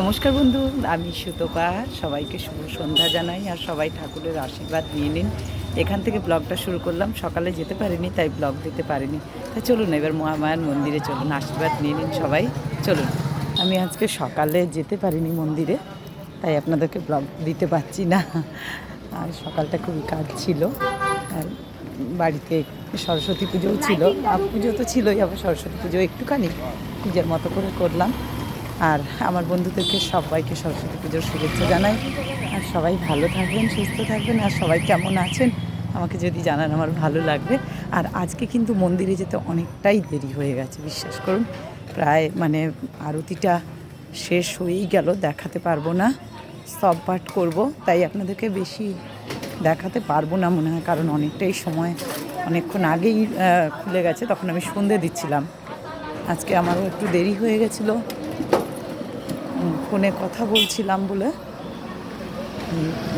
নমস্কার বন্ধু, আমি সুতপা। সবাইকে শুভ সন্ধ্যা জানাই আর সবাই ঠাকুরের আশীর্বাদ নিয়ে নিন। এখান থেকে ব্লগটা শুরু করলাম। সকালে যেতে পারিনি, তাই ব্লগ দিতে পারিনি। তাই চলুন এবার মহামায়ার মন্দিরে চলুন, আশীর্বাদ নিয়ে নিন সবাই। চলুন। আমি আজকে সকালে যেতে পারিনি মন্দিরে, তাই আপনাদেরকে ব্লগ দিতে পারছি না। আর সকালটা খুবই কাজ ছিল। আর বাড়িতে সরস্বতী পুজোও ছিল। পুজো তো ছিলই, আবার সরস্বতী পুজো একটুখানি নিজের মতো করে করলাম। আর আমার বন্ধুদেরকে সবাইকে সরস্বতী পুজোর শুভেচ্ছা জানাই। আর সবাই ভালো থাকবেন, সুস্থ থাকবেন, আর সবাই কেমন আছেন আমাকে যদি জানান আমার ভালো লাগবে। আর আজকে কিন্তু মন্দিরে যেতে অনেকটাই দেরি হয়ে গেছে, বিশ্বাস করুন। প্রায় মানে আরতিটা শেষ হয়েই গেল, দেখাতে পারব না। সব পাঠ করব, তাই আপনাদেরকে বেশি দেখাতে পারব না মনে হয়, কারণ অনেকটাই সময় অনেকক্ষণ আগেই খুলে গেছে, তখন আমি সন্ধে দিচ্ছিলাম। আজকে আমারও একটু দেরি হয়ে গেছিল। ফোনে কথা বলছিলাম বলে।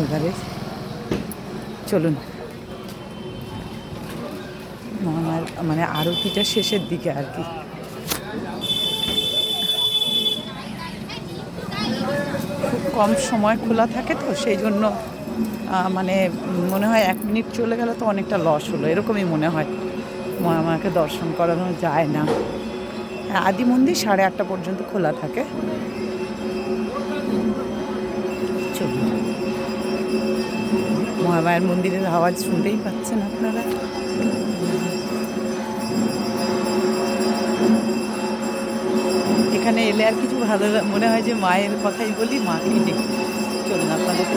এবারে চলুন। আমার মানে আরতিটা শেষের দিকে আর কি। খুব কম সময় খোলা থাকে তো, সেই জন্য মানে মনে হয় এক মিনিট চলে গেলে তো অনেকটা লস হলো, এরকমই মনে হয়। আমাকে দর্শন করানো যায় না। আদি মন্দির সাড়ে আটটা পর্যন্ত খোলা থাকে। মহামায়ার মন্দিরের আওয়াজ শুনতেই পাচ্ছেন আপনারা। এখানে এলে আর কিছু ভালো মনে হয় যে মায়ের কথাই বলি মাকেই দেখি চলুন আপনাদেরকে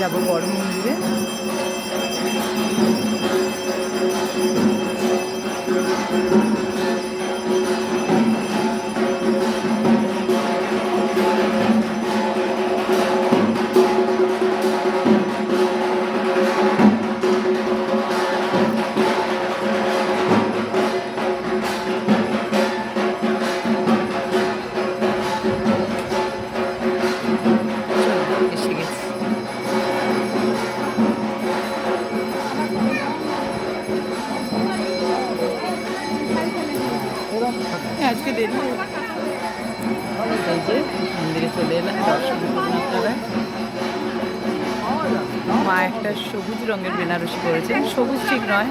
যাব বড় মন্দিরে। আজকে দেরি যে, মন্দিরে চলে এলাম, দর্শন মা একটা সবুজ রঙের বেনারসি করেছে সবুজ ঠিক নয়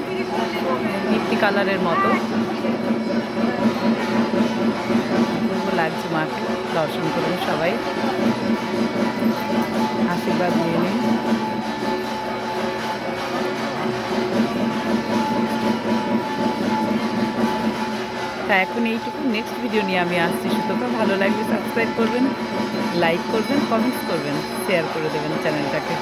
মিষ্টি কালারের মতো। লাগছে মাকে, দর্শন করুন সবাই। আশীর্বাদ নিয়ে নিন। তা এখন এইটুকু। নেক্সট ভিডিও নিয়ে আমি আসছি। সুতরাং ভালো লাগবে সাবস্ক্রাইব করবেন লাইক করবেন কমেন্টস করবেন শেয়ার করে দেবেন চ্যানেলটাকে